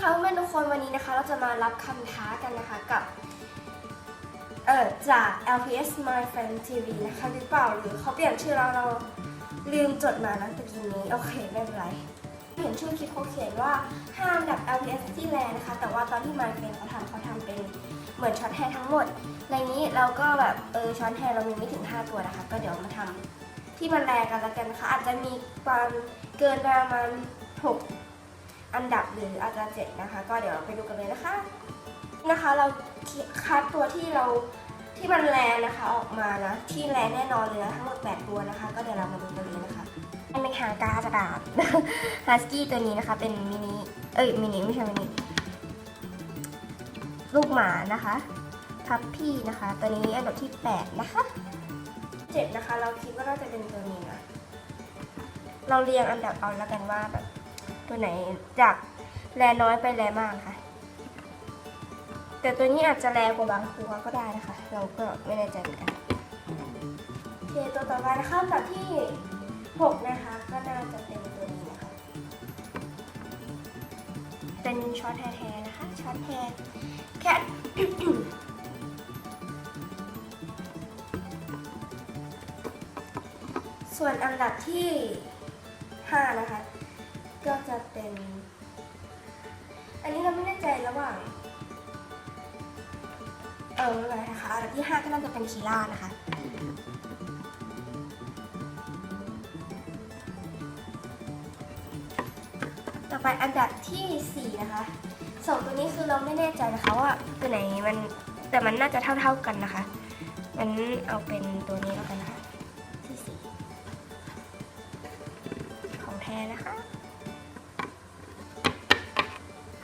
ค่ะเพื่อนทุกคนวันนี้นะคะเราจะมารับคำท้ากันนะคะกับเออจาก LPS My Friend TV นะคะหรือเปล่าหรือเขาเปลี่ยนชื่อเราเราลืมจดมานะตะกี้นี้โอเคไม่เป็นไร เห็นชื่อคลิปเขาเขียนว่าห้ามดับ LPS ที่แลนะคะ แต่ว่าตอนที่ My Friend เขาทำเขาทำเป็นเหมือนช็อตแฮร์ทั้งหมด ในนี้เราก็แบบเออช็อตแฮร์เรามีไม่ถึง 5 ตัวนะคะ ก็เดี๋ยวมาทำที่มันแรงกันแล้วกันนะคะอาจจะมีความเกินประมาณ6 อันดับหรืออาจจะเจ็ดนะคะ ก็เดี๋ยวเราไปดูกันเลยนะคะนะคะ เราคัดตัวที่เราที่มันแรงนะคะออกมานะที่แรงแน่นอนเลยนะทั้งหมด8ตัวนะคะ ก็เดี๋ยวเรามาดูกันเลยนะคะเป็นหากากระดาษฮัสกี้ตัวนี้นะคะ เป็นมินิเอ้ยมินิไม่ใช่มินิลูกหมานะคะทับพี่นะคะ ตัวนี้อันดับที่ 8 นะคะเจ็ดนะคะ เราคิดว่าน่าจะเป็นตัวนี้นะเราเรียงอันดับเอาแล้วกันว่าแบบ ตัวไหนจากแรน้อยไปแรมากค่ะ แต่ตัวนี้อาจจะแรงกว่าบางตัวก็ได้นะคะ เราก็ไม่แน่ใจเหมือนกันโอเคตัวต่อไปนะคะอันดับที่ 6 นะคะ ก็น่าจะเป็นตัวนี้นะคะ เป็นช็อตแท้ๆนะคะช็อตแท้แค่ส่วนอันดับที่ 5 นะคะ ก็จะเป็น อันนี้เราไม่แน่ใจระหว่าง เอออะไรนะคะอันดับที่5ก็น่าจะเป็นคีล่านะคะ ต่อไปอันดับที่4นะคะสองตัวนี้คือเราไม่แน่ใจนะคะว่าตัวไหนมันแต่มันน่าจะเท่า ๆกันนะคะงั้นเอาเป็นตัวนี้แล้วกันนะคะที่สี่ของแท้นะคะ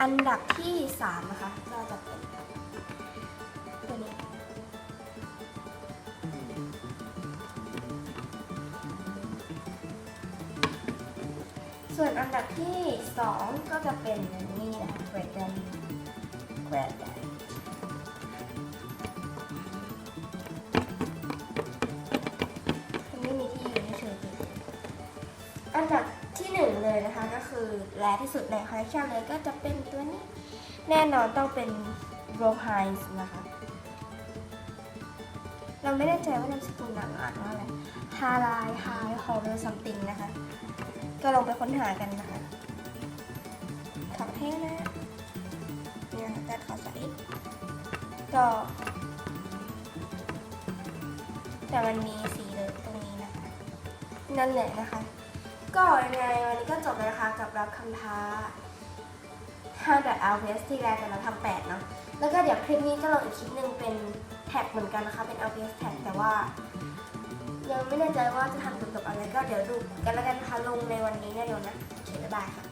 อันดับที่3นะคะก็จะเป็นตัวนี้ส่วนอันดับที่2ก็จะเป็นนี่นะคะเกรดแดนเกรด อันดับที่หนึ่งเลยนะคะก็คือแรที่สุดในคอลเลคชันเลยก็จะเป็นตัวนี้ แน่นอนต้องเป็นโรไฮส์นะคะ เราไม่แน่ใจว่านามสกุลนางอ่านว่าอะไรฮาไลไฮฮอลเลอร์ซัมติงนะคะ ก็ลองไปค้นหากันนะคะของแท้นะนี่นะคะแต่ขอใส่ก็แต่มันมีสีเลยตรงนี้นะคะ นั่นแหละนะคะ ก็ยังไงวันนี้ก็จบแล้วนะคะกับรับคำท้า5แบบ l p s ที่แรกแต่เราทำ8เนาะแล้วก็เดี๋ยวคลิปนี้จะลงอีกคลิปหนึ่งเป็นแท็กเหมือนกันนะคะเป็น LPS แท็กแต่ว่า ยังไม่แน่ใจว่าจะทำเกี่ยวกับอะไรก็เดี๋ยวดูกันแล้วกันนะคะลงในวันนี้แน่นอนนะโอเคบ๊ายบายค่ะ